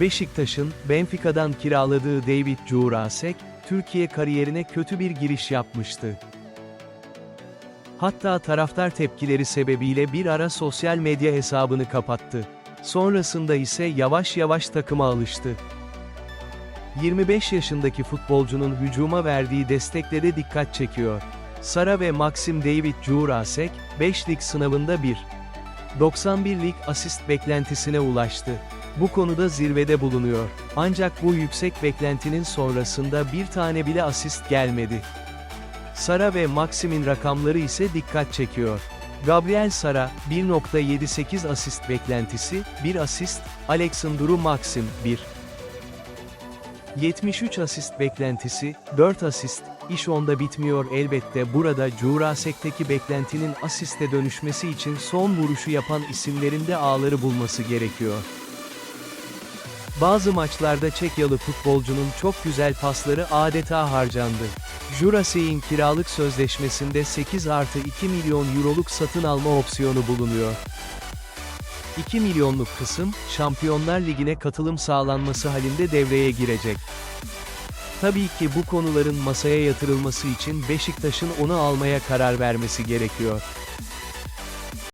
Beşiktaş'ın, Benfica'dan kiraladığı David Jurasek, Türkiye kariyerine kötü bir giriş yapmıştı. Hatta taraftar tepkileri sebebiyle bir ara sosyal medya hesabını kapattı. Sonrasında ise yavaş yavaş takıma alıştı. 25 yaşındaki futbolcunun hücuma verdiği destekle de dikkat çekiyor. Sara ve Maxim David Jurasek, 5 lig sınavında 1. 91 lig asist beklentisine ulaştı. Bu konuda zirvede bulunuyor. Ancak bu yüksek beklentinin sonrasında bir tane bile asist gelmedi. Sara ve Maxim'in rakamları ise dikkat çekiyor. Gabriel Sara, 1.78 asist beklentisi, 1 asist, Alexandru Maxim, 1. 73 asist beklentisi, 4 asist, iş onda bitmiyor elbette burada Jurasek'teki beklentinin asiste dönüşmesi için son vuruşu yapan isimlerin de ağları bulması gerekiyor. Bazı maçlarda Çekyalı futbolcunun çok güzel pasları adeta harcandı. Jurasek'in kiralık sözleşmesinde 8 artı 2 milyon euroluk satın alma opsiyonu bulunuyor. 2 milyonluk kısım, Şampiyonlar Ligi'ne katılım sağlanması halinde devreye girecek. Tabii ki bu konuların masaya yatırılması için Beşiktaş'ın onu almaya karar vermesi gerekiyor.